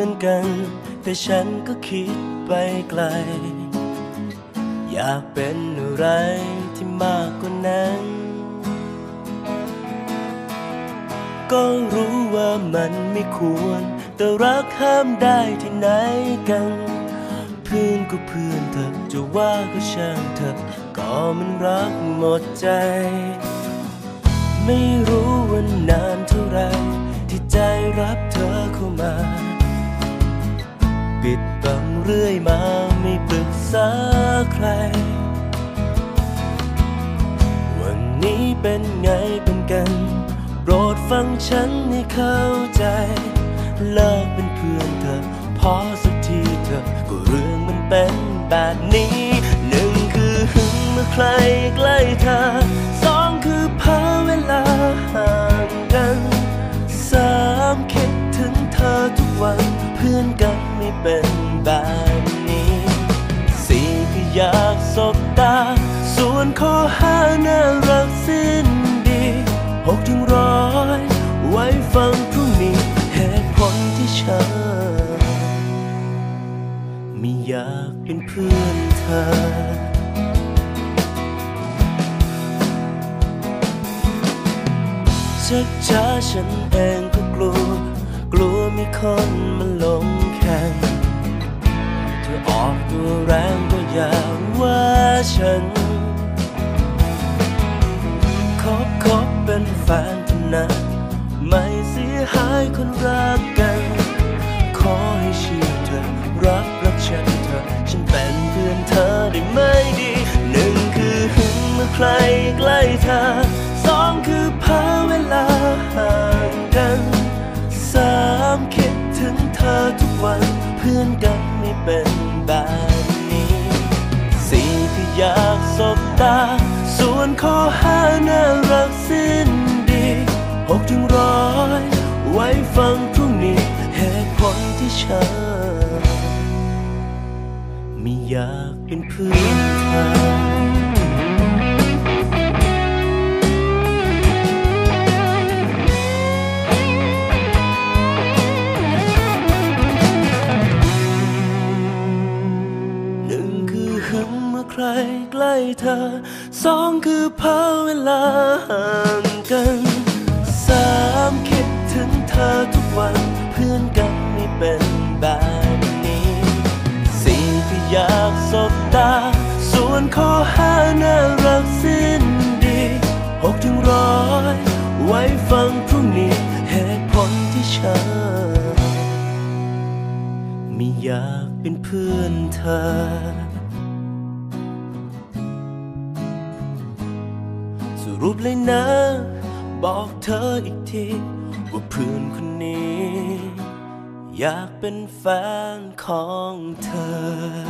อนกัน แต่ฉันก็คิดไปไกล อยากเป็นอะไรที่มากกว่านั้น ก็รู้ว่ามันไม่ควร แต่รักห้ามได้ที่ไหนกัน เพื่อนก็เพื่อนเถอะจะว่าก็ช่างเถอะก็มันรักหมดใจ ไม่รู้ว่านานเท่าไรที่ใจรับเธอเข้ามา ปิดบังเรื่อยมาไม่ปรึกษาใคร วันนี้เป็นไงเป็นกัน โปรดฟังฉันให้เข้าใจ เลิกเป็นเพื่อนเธอ พอสักทีเธอ ก็เรื่องมันเป็นแบบนี้หนึ่งคือหึงเมื่อใครใกล้เธอสองคือเพอเวลาห่างกันสามคิดถึงเธอทุกวันเพื่อนกัน เป็นแบบนี้ สี่คืออยากสบตา ส่วนข้อห้าน่ารักสิ้นดีหกถึงร้อยไว้ฟังพรุ่งนี้เหตุผลที่ฉันไม่อยากเป็นเพื่อนเธอชักช้าฉันเองก็กลัว กลัวมีคนมาลงแข่ง ออกตัวแรงก็อย่าว่าฉันคบคบเป็นแฟนเถอะนะ ไม่เสียหายคนรักกัน ขอให้เชื่อเธอ รักรักฉันเธอ ฉันเป็นเพื่อนเธอได้ไหมดี หนึ่งคือหึงเมื่อใครใกล้เธอ สองคือพาเวลาห่างกันสามคิดถึงเธอทุกวัน เพื่อนกันไม่เป็น ข้อห้าน่ารักสิ้นดีหกถึงร้อยไว้ฟังพรุ่งนี้เหตุผลที่ฉันไม่อยากเป็นเพื่อนเธอ ล้เธอสองคือพาเวลาห่างกันสามคิดถึงเธอทุกวันเพื่อนกันไม่เป็นแบบนี้สี่คืออยากสบตา ส่วนข้อห้าน่ารักสิ้นดีหกถึงร้อยไว้ฟังพรุ่งนี้เหตุผลที่ฉันไม่อยากเป็นเพื่อนเธอ รุปเลยนะ บอกเธออีกที ว่าเพื่อนคนนี้ อยากเป็นแฟนของเธอ